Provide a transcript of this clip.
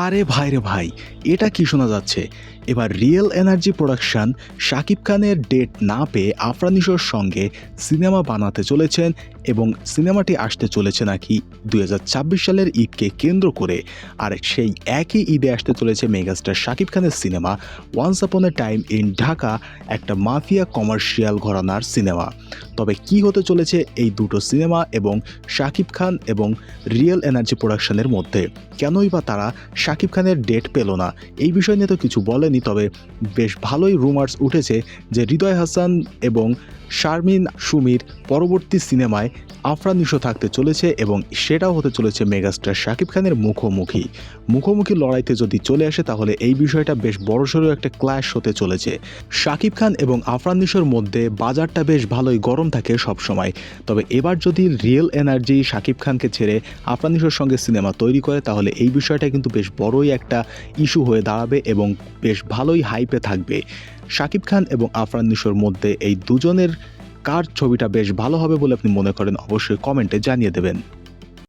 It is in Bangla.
আরে ভাই রে ভাই, এটা কি শোনা যাচ্ছে? এবার রিয়েল এনার্জি প্রোডাকশন শাকিব খানের ডেট না পেয়ে আফরানিশোর সঙ্গে সিনেমা বানাতে চলেছেন এবং সিনেমাটি আসতে চলেছে নাকি দু হাজার ছাব্বিশ সালের ঈদকে কেন্দ্র করে। আর সেই একই ঈদে আসতে চলেছে মেগাস্টার শাকিব খানের cinema once upon A time in Dhaka, একটা মাফিয়া কমার্শিয়াল ঘরানার সিনেমা। তবে কি হতে চলেছে এই দুটো সিনেমা এবং শাকিব খান এবং রিয়েল এনার্জি প্রোডাকশনের মধ্যে? কেনই বা তারা শাকিব খানের ডেট পেল না? এই বিষয় নিয়ে তো কিছু বলেনি, তবে বেশ ভালোই রুমার্স উঠেছে যে হৃদয় হাসান এবং শারমিন সুমির পরবর্তী সিনেমায় আফরানিশো থাকতে চলেছে এবং সেটাও হতে চলেছে মেগাস্টার শাকিব খানের মুখোমুখি। মুখোমুখি লড়াইতে যদি চলে আসে, তাহলে এই বিষয়টা বেশ বড়সড় একটা ক্ল্যাশ হতে চলেছে। শাকিব খান এবং আফরান আফরানিশোর মধ্যে বাজারটা বেশ ভালোই গরম থাকে সব সময়। তবে এবার যদি রিয়েল এনার্জি শাকিব খানকে ছেড়ে আফরানিশোর সঙ্গে সিনেমা তৈরি করে, তাহলে এই বিষয়টা কিন্তু বেশ বড়ই একটা ইস্যু হয়ে দাঁড়াবে এবং বেশ ভালোই হাইপে থাকবে। শাকিব খান এবং আফরান মধ্যে এই দুজনের কার ছবিটা বেশ ভালো হবে বলে আপনি মনে করেন, অবশ্যই কমেন্টে জানিয়ে দেবেন।